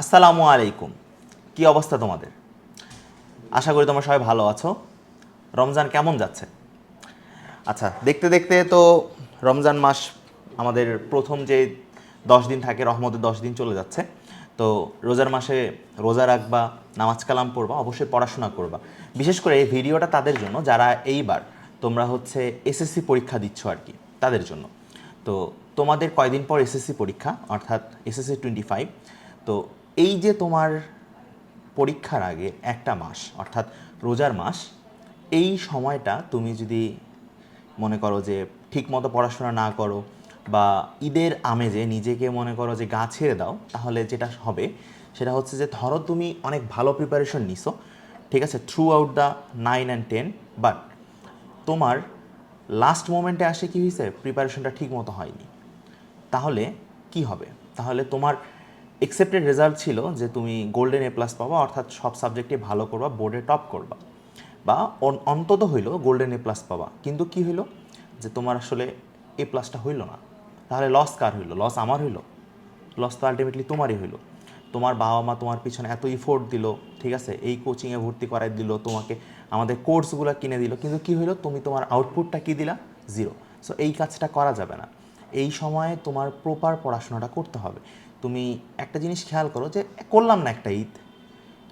আসসালামু আলাইকুম। কি অবস্থা তোমাদের? আশা করি তোমরা সবাই ভালো আছো। রমজান কেমন যাচ্ছে? আচ্ছা দেখতে দেখতে তো রমজান মাস আমাদের প্রথম যে দশ দিন থাকে, রহমতের দশ দিন চলে যাচ্ছে। তো রোজার মাসে রোজা রাখবা, নামাজ কালাম পড়বা, অবশ্যই পড়াশোনা করবা। বিশেষ করে এই ভিডিওটা তাদের জন্য, যারা এইবার তোমরা হচ্ছে এসএসসি পরীক্ষা দিচ্ছ আর কি, তাদের জন্য। তো তোমাদের কয়দিন পর এসএসসি পরীক্ষা? অর্থাৎ এসএসসি টোয়েন্টি ফাইভ। তো এই যে তোমার পরীক্ষার আগে একটা মাস, অর্থাৎ রোজার মাস, এই সময়টা তুমি যদি মনে করো যে ঠিক মতো পড়াশোনা না করো বা ঈদের আমেজে নিজেকে মনে করো যে গা ছেড়ে দাও, তাহলে যেটা হবে সেটা হচ্ছে যে ধরো তুমি অনেক ভালো প্রিপারেশন নিছো, ঠিক আছে throughout the nine and ten but তোমার লাস্ট মোমেন্টে আসে কি হয়েছে? প্রিপারেশনটা ঠিক মতো হয়নি। তাহলে কি হবে? তাহলে তোমার এক্সেপ্টেড রেজাল্ট ছিল যে তুমি গোল্ডেন এ প্লাস পাবা, অর্থাৎ সব সাবজেক্টে ভালো করবা বোর্ডে টপ করবা। বা অন- অন্তত হইল গোল্ডেন এ প্লাস পাবা। কিন্তু কি হইল? যে তোমার আসলে এ প্লাসটা হইল না। তাহলে লস কার হইল? লস আমার হইল? লস তো আলটিমেটলি তোমারই হইল। তোমার বাবা মা তোমার পিছনে এত ইফোর্ট দিল, ঠিক আছে? এই কোচিংয়ে ভর্তি করাই দিল, তোমাকে আমাদের কোর্সগুলো কিনে দিল। কিন্তু কি হইল? তুমি তোমার আউটপুটটা কি দিলা? জিরো সো এই কাজটা করা যাবে না। এই সময়ে তোমার প্রপার পড়াশোনাটা করতে হবে। তুমি একটা জিনিস খেয়াল করো যে করলাম না একটা ঈদ,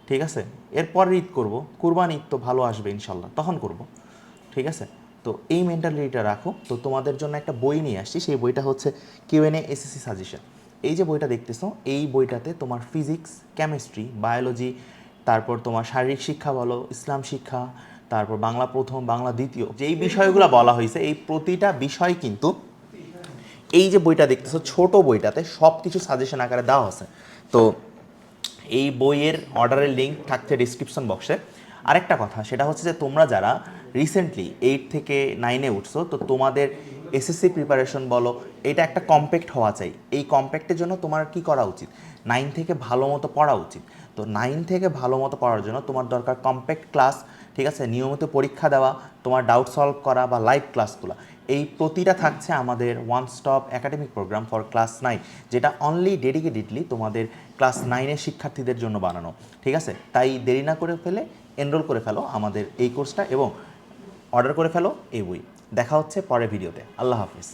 ঠিক আছে? এরপর ঈদ করব, কুরবান ঈদ তো ভালো আসবে ইনশাল্লাহ, তখন করব, ঠিক আছে? তো এই মেন্টালিটিটা রাখো। তো তোমাদের জন্য একটা বই নিয়ে আসছি, সেই বইটা হচ্ছে কিউএনএ এসএসসি সাজেশন এই যে বইটা দেখতেছো, এই বইটাতে তোমার ফিজিক্স কেমিস্ট্রি বায়োলজি তারপর তোমার শারীরিক শিক্ষা বলো, ইসলাম শিক্ষা, তারপর বাংলা প্রথম, বাংলা দ্বিতীয়, যেই বিষয়গুলো বলা হয়েছে, এই প্রতিটা বিষয় কিন্তু এই যে বইটা দেখতেছো, ছোট বইটাতে সব কিছু সাজেশন আকারে দেওয়া আছে। তো এই বইয়ের অর্ডারের লিঙ্ক থাকছে ডিসক্রিপশন বক্সে আরেকটা কথা, সেটা হচ্ছে যে তোমরা যারা রিসেন্টলি এইট থেকে নাইনে উঠছো, তো তোমাদের এসএসসি প্রিপারেশন বলো, এটা একটা কম্প্যাক্ট হওয়া চাই। এই কম্প্যাক্টের জন্য তোমার কি করা উচিত? নাইন থেকে ভালো মতো পড়া উচিত। তো নাইন থেকে ভালো মতো পড়ার জন্য তোমার দরকার কম্প্যাক্ট ক্লাস ঠিক আছে? নিয়মিত পরীক্ষা দেওয়া, তোমার ডাউট সলভ করা বা লাইভ ক্লাসগুলো এই প্রতিটা থাকছে আমাদের one stop academic program for class nine যেটা অনলি ডেডিকেটেডলি তোমাদের ক্লাস নাইনের শিক্ষার্থীদের জন্য বানানো, ঠিক আছে? তাই দেরি না করে ফেলে এনরোল করে ফেলো আমাদের এই কোর্সটা এবং অর্ডার করে ফেলো এই বই। দেখা হচ্ছে পরের ভিডিওতে আল্লাহ হাফিজ।